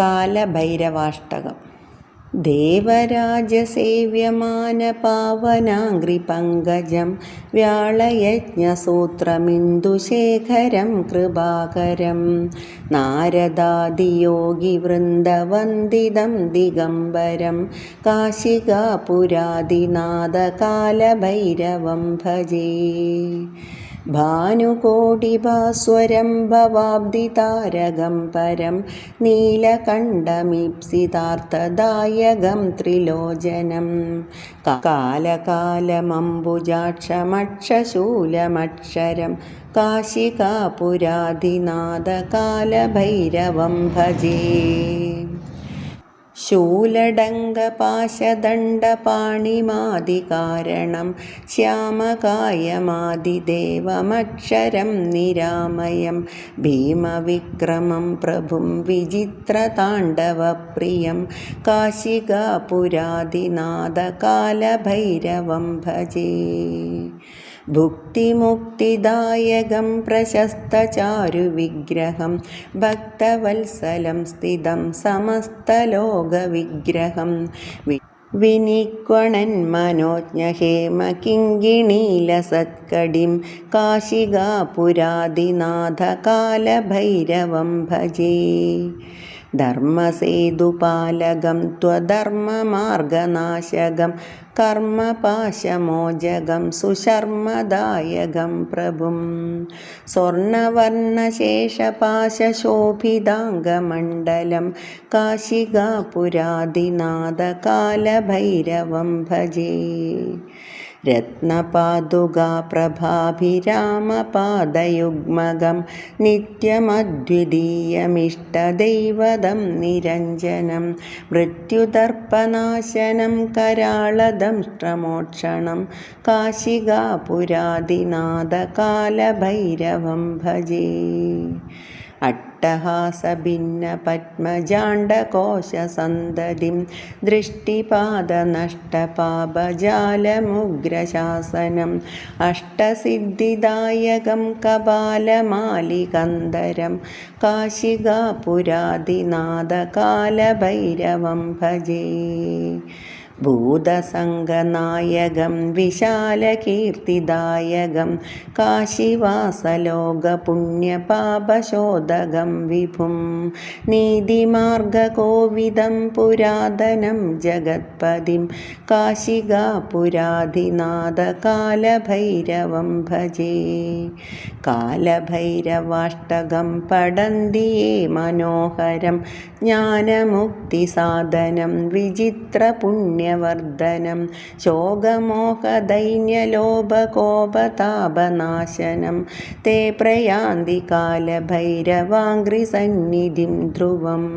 കാലഭൈരവാഷ്ടകം. ദേവരാജസേവ്യമാനപാവനാംഘ്രിപങ്കജം വ്യാളയജ്ഞസൂത്രമിന്ദുശേഖരം കൃപാകരം. നാരദാദിയോഗിവൃന്ദവന്ദിതം ദിഗംബരം. കാശികാപുരാദിനാഥകാലഭൈരവം ഭജേ. ഭാനുകോടിഭാസ്വരം ഭവാബ്ദിതാരകം പരം നീലകണ്ഠമീപ്സിതാർത്ഥദായകം ത്രിലോചനം. കാലകാലമംബുജാക്ഷമക്ഷശൂലമക്ഷരം കാശികാപുരാദിനാഥകാലഭൈരവം ഭജേ. ശൂലഡങ്കപാശദണ്ഡപാണിമാദികാരണം ശ്യാമകായമാദിദേവമക്ഷരം നിരാമയം. ഭീമവിക്രമം പ്രഭും വിചിത്രതാണ്ഡവപ്രിയം. കാശികാപുരാദിനാഥകാലഭൈരവം ഭജേ. ഭുക്തിമുക്തിദായകം പ്രശസ്തചാരുവിഗ്രഹം ഭക്തവത്സലം സ്ഥിതം സമസ്തലോകവിഗ്രഹം. വിനിക്വണൻ മനോജ്ഞഹേമകിങ്കിണീലസത്കടിം കാശികാപുരാദിനാഥകാലഭൈരവം ഭജേ. ധർമ്മസേതുപാലകം ത്വധർമ്മമാർഗനാശകം കർമ്മപാശമോജകം സുശർമ്മദായകം പ്രഭും. സ്വർണവർണശേഷപാശോഭിതാംഗമണ്ഡലം കാശികാപുരാദിനാഥകാലഭൈരവം ഭജേ. രത്നപാദുകാപ്രഭാഭിരാമപാദയുഗ്മകം നിത്യമദ്വിതീയമിഷ്ടദൈവതം നിരഞ്ജനം മൃത്യുദർപ്പനാശനം कराळदंष्ट्रमोक्षणं काशिकापुरादिनाथकालभैरवं भजे अट्टहासभिन्नपद्मजाण्डकोशसन्दतिं दृष्टिपादनष्टपापजालमुग्रशासनम् अष्टसिद्धिदायकं कपालमालिकन्दरं काशिकापुरादिनाथकालभैरवं भजे ഭൂതസംഗനായകം വിശാലകീർത്തിദായകം കാശിവാസലോകപുണ്യപാപശോധകം വിഭും നീതിമാർഗകോവിദം പുരാതനം ജഗത്പതിം കാശികാപുരാധിനാഥകാലഭൈരവം ഭജേ. കാലഭൈരവാഷ്ടകം പടന്തിയേ മനോഹരം ജ്ഞാനമുക്തിസാധനം വിചിത്രപുണ്യവർദ്ധനം ശോകമോഹദൈന്യലോഭകോപതാപനാശനം ते प्रयान्ति कालभैरवाङ्घ्रिसन्निधिं ध्रुवम्